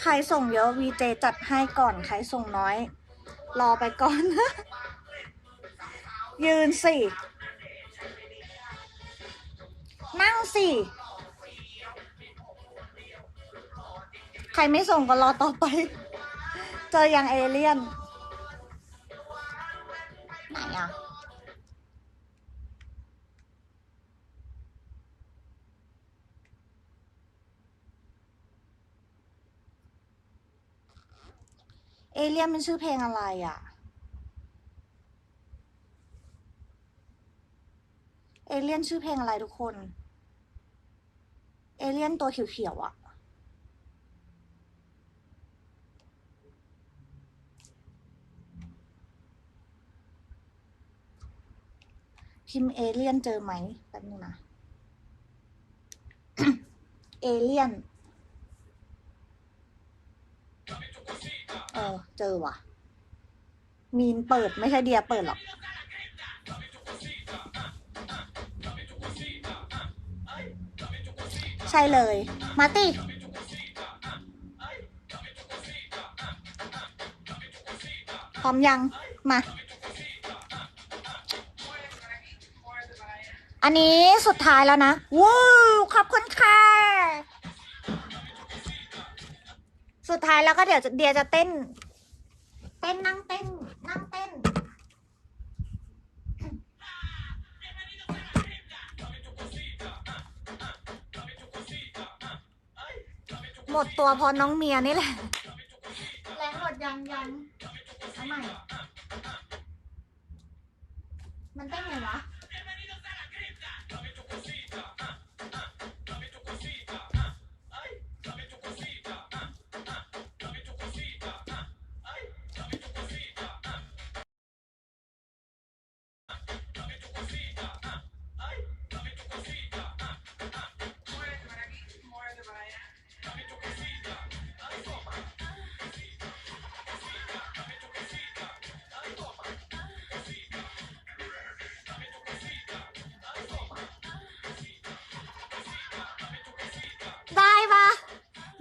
ใครส่งเยอะวีเจจัดให้ก่อน ใครส่งน้อย รอไปก่อน ยืนสิ นั่งสิ ใครไม่ส่งก็รอต่อไป เจอยังเอเลี่ยน ไหนอะเอเลี่ยนมันชื่อเพลงอะไรอะ เอเลี่ยนชื่อเพลงอะไรทุกคน เอเลี่ยนตัวเขียวๆอะ พิมพ์เอเลี่ยนเจอไหมแป๊บนึงนะ เอเลี่ยน เออ เจอว่ะ มีนเปิดไม่ใช่เดียเปิดหรอก ใช่เลย มาติพร้อมยัง มา อันนี้สุดท้ายแล้วนะ ว้าวขอบคุณค่ะ สุดท้ายแล้วก็เดี๋ยวเดียจะเต้น เต้นนั่งเต้น นั่งเต้น หมดตัวเพอน้องเมียนี่แหละ แรงหมดยังยังเอาใหม่ มันเต้นไงวะ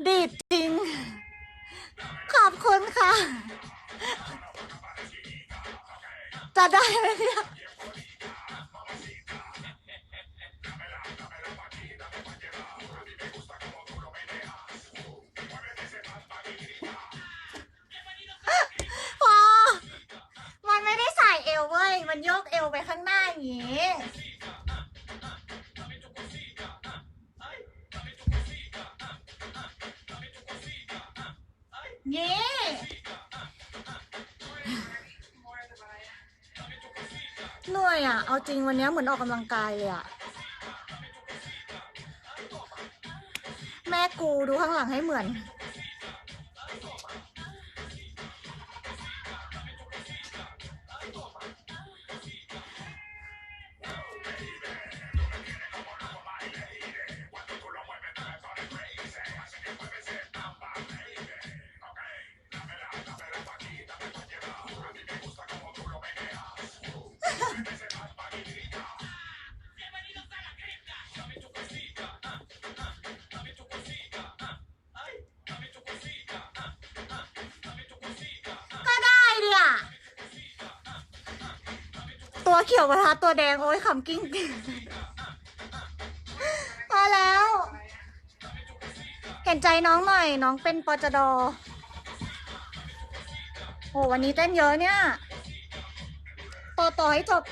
ดีดจริง ขอบคุณค่ะ จะได้ไหมเนี่ยพอมันไม่ได้ใส่เอวเว้ย มันยกเอวไปข้างหน้าอย่างงี้ เย้เหนื่อยอะ เอาจริงวันนี้เหมือนออกกำลังกายเลยอะ แม่กูดูข้างหลังให้เหมือน ตัวเขียวกระทะตัวแดง โอ้ยขำกิ้งกิ้งมาแล้ว เห็นใจน้องหน่อย น้องเป็นปจดโหวันนี้เต้นเยอะเนี่ยต่อต่อให้จบ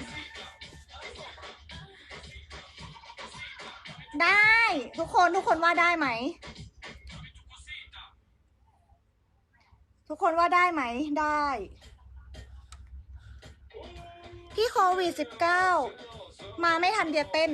ได้ ทุกคนทุกคนว่าได้ไหม ทุกคนว่าได้ไหมได้ ที่โควิด -19 มาไม่ทันเดียเต้น